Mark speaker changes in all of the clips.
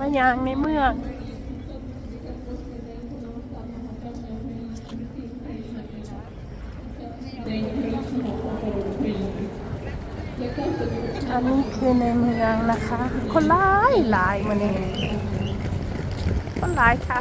Speaker 1: มายางในเมืองอันนี้คือในเมืองนะคะ คนหลายหลายมาเนี่ยคนหลายค่ะ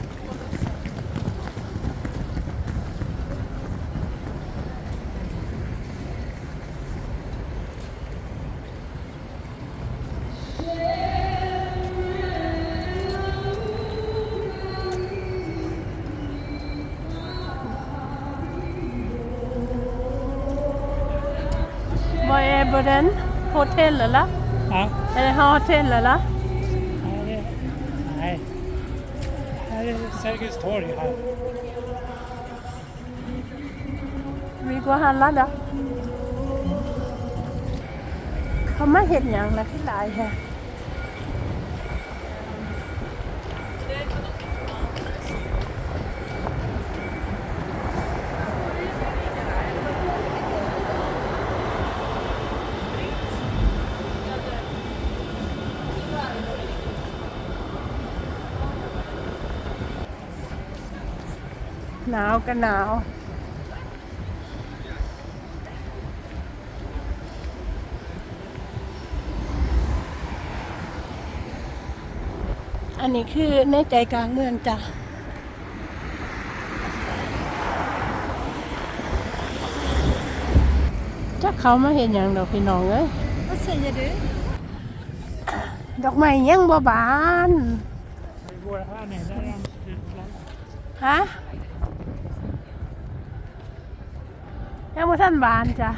Speaker 1: Vad är på den? Hotell eller?
Speaker 2: Ja,
Speaker 1: Är det hotell eller?
Speaker 2: här är, nej. Här är Sergels torg här.
Speaker 1: Vi går och handlar då. เขามาเห็นอย่างนะที่หลายแฮะหนาวก็หนาวอันนี้คือในใจกลางเมืองจ้ะจะเขามาเห็นอย่างดอกพี่น้องเอ้ย
Speaker 3: Vad säger du?
Speaker 1: ดอกไม้ยังบ่บาน
Speaker 2: Vi går här nere, där är de utland.
Speaker 1: ฮะ ยังบ่ท่านบานจ้ะ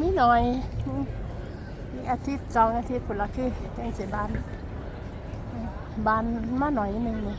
Speaker 1: นี่หน่อยนี่อาทิตย์สองอาทิตย์ผุนละคือจังสิบานบานมาหน่อยนึงนี่